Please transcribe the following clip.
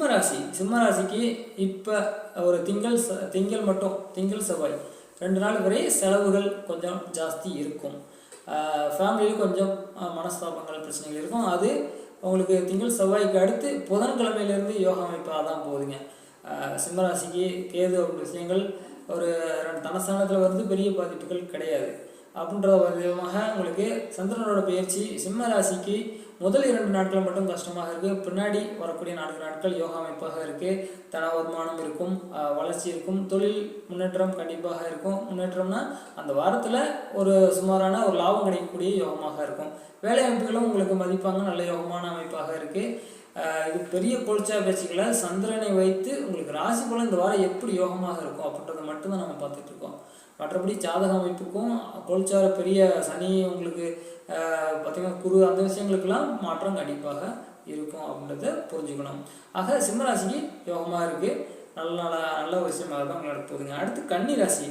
சிம்ம ராசி சிம்ம ராசிக்கு இப்போ ஒரு திங்கள் ச- திங்கள் மட்டும் திங்கள் செவ்வாய். ரெண்டு நாள் வரை செலவுகள் கொஞ்சம் ஜாஸ்தி இருக்கும். ஃபேமிலியில் கொஞ்சம் மனஸ்தாபங்கள் பிரச்சனைகள் இருக்கும். அது உங்களுக்கு திங்கள் செவ்வாய்க்கு அடுத்து புதன்கிழமையிலேருந்து யோகா அமைப்பாக தான் போகுதுங்க. ஆஹ், சிம்ம ராசிக்கு கேது அப்படின்ற விஷயங்கள் ஒரு ரெண்டு தனஸ்தானத்தில் வந்து பெரிய பாதிப்புகள் கிடையாது. அப்படின்ற விதமாக உங்களுக்கு சந்திரனோட பயிற்சி சிம்ம ராசிக்கு முதல் இரண்டு நாட்கள் மட்டும் கஷ்டமாக இருக்குது பின்னாடி வரக்கூடிய நான்கு நாட்கள் யோகா அமைப்பாக இருக்குது தன வருமானம் இருக்கும் வளர்ச்சி இருக்கும் தொழில் முன்னேற்றம் கண்டிப்பாக இருக்கும். முன்னேற்றம்னா அந்த வாரத்தில் ஒரு சுமாரான ஒரு லாபம் கிடைக்கக்கூடிய யோகமாக இருக்கும். வேலை அமைப்புகளும் உங்களுக்கு மதிப்பாங்க நல்ல யோகமான அமைப்பாக இருக்குது இது பெரிய கோல்ச்சா பேச்சுக்களை சந்திரனை வைத்து உங்களுக்கு ராசி போல இந்த வாரம் எப்படி யோகமாக இருக்கும் அப்படின்றத மட்டும்தான் நம்ம மற்றபடி ஜாதக அமைப்புக்கும் கோல்சார பெரிய சனி உங்களுக்கு பார்த்திங்கன்னா பார்த்தீங்கன்னா குரு அந்த விஷயங்களுக்கெல்லாம் மாற்றம் கண்டிப்பாக இருக்கும் அப்படின்றத புரிஞ்சுக்கணும். ஆக சிம்மராசிக்கு யோகமாக இருக்குது நல்ல நல்ல நல்ல விஷயமாக தான் நடக்க போகுதுங்க அடுத்து கன்னி ராசி.